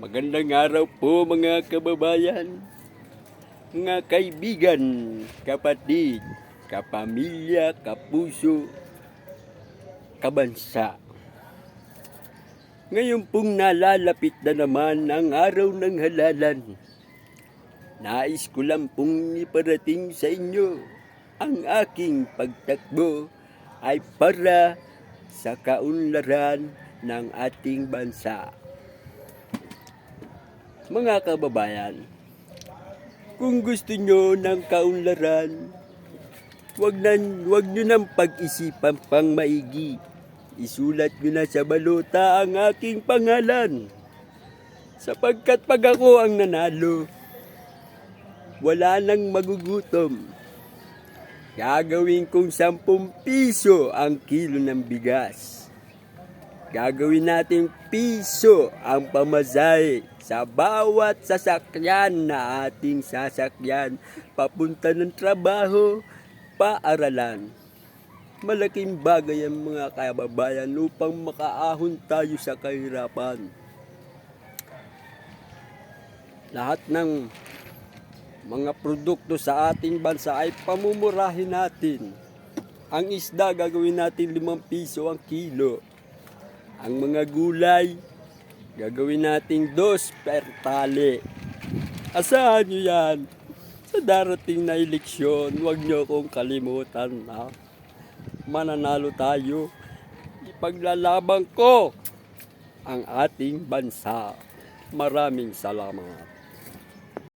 Magandang araw po mga kababayan, mga kaibigan, kapatid, kapamilya, kapuso, kabansa. Ngayon pong nalalapit na naman ang araw ng halalan. Nais ko lang pong iparating sa inyo ang aking pagtakbo ay para sa kaunlaran ng ating bansa. Mga kababayan, kung gusto nyo ng kaunlaran, wag, na, wag nyo nang pag-isipan pang maigi. Isulat nyo na sa balota ang aking pangalan. Sapagkat pag ako ang nanalo, wala nang magugutom. Gagawin kong 10 piso ang kilo ng bigas. Gagawin natin piso ang pamasahe sa bawat sasakyan na ating sasakyan papunta ng trabaho, paaralan. Malaking bagay ang mga kababayan upang makaahon tayo sa kahirapan. Lahat ng mga produkto sa ating bansa ay pamumurahin natin. Ang isda gagawin natin 5 piso ang kilo. Ang mga gulay gagawin natin 2 per tali. Asahan nyo yan. Sa darating na eleksyon, huwag nyo akong kalimutan na mananalo tayo. Ipaglalaban ko ang ating bansa. Maraming salamat.